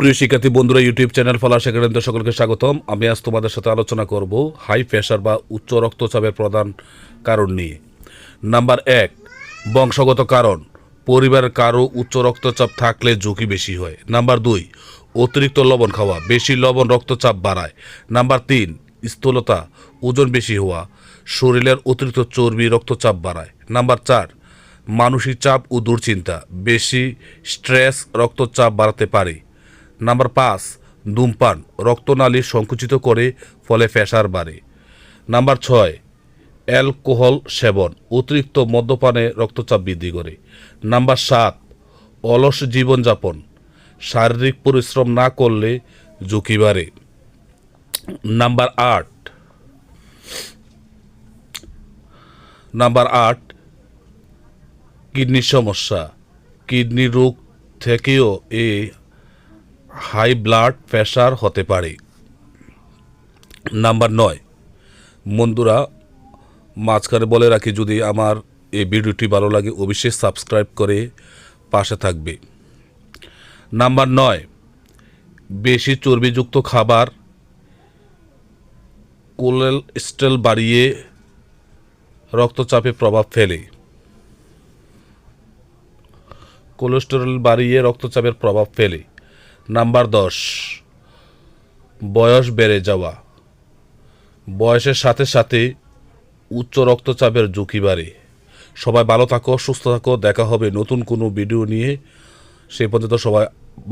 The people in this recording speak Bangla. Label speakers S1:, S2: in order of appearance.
S1: সুপ্রিয় শিক্ষার্থী বন্ধুরা ইউটিউব চ্যানেল ফলার সেখানে সকলকে স্বাগতম। আমি আজ তোমাদের সাথে আলোচনা করব হাই প্রেশার বা উচ্চ রক্তচাপের প্রধান কারণ নিয়ে। নাম্বার এক, বংশগত কারণ। পরিবারের কারও উচ্চ রক্তচাপ থাকলে ঝুঁকি বেশি হয়। নাম্বার দুই, অতিরিক্ত লবণ খাওয়া। বেশি লবণ রক্তচাপ বাড়ায়। নাম্বার তিন, স্থূলতা, ওজন বেশি হওয়া। শরীরের অতিরিক্ত চর্বি রক্তচাপ বাড়ায়। নাম্বার চার, মানসিক চাপ ও দুশ্চিন্তা। বেশি স্ট্রেস রক্তচাপ বাড়াতে পারে। নাম্বার পাঁচ, ধূমপান, রক্তনালী সংকুচিত করে ফলে ফ্যাসার বাড়ে। নাম্বার ছয়, অ্যালকোহল সেবন, অতিরিক্ত মদ্যপানে রক্তচাপ বৃদ্ধি করে। নাম্বার সাত, অলস জীবনযাপন, শারীরিক পরিশ্রম না করলে ঝুঁকি বাড়ে। নাম্বার আট নাম্বার আট, কিডনির সমস্যা, কিডনি রোগ থেকেও এই হাই ব্লাড প্রেশার হতে পারে। নাম্বার নয়, বন্ধুরা, মাঝখানে বলে রাখি, যদি আমার এই ভিডিওটি ভালো লাগে, অবশ্যই সাবস্ক্রাইব করে পাশে থাকবে। নাম্বার নয়, বেশি চর্বিযুক্ত খাবার কোলেস্ট্রল বাড়িয়ে রক্তচাপে প্রভাব ফেলে। কোলেস্টেরল বাড়িয়ে রক্তচাপের প্রভাব ফেলে। নাম্বার দশ। বয়স বেড়ে যাওয়া। বয়সের সাথে সাথে উচ্চ রক্তচাপের ঝুঁকি বাড়ে। সবাই ভালো থাকো, সুস্থ থাকো, দেখা হবে নতুন কোনো ভিডিও নিয়ে। সেই পর্যন্ত সবাই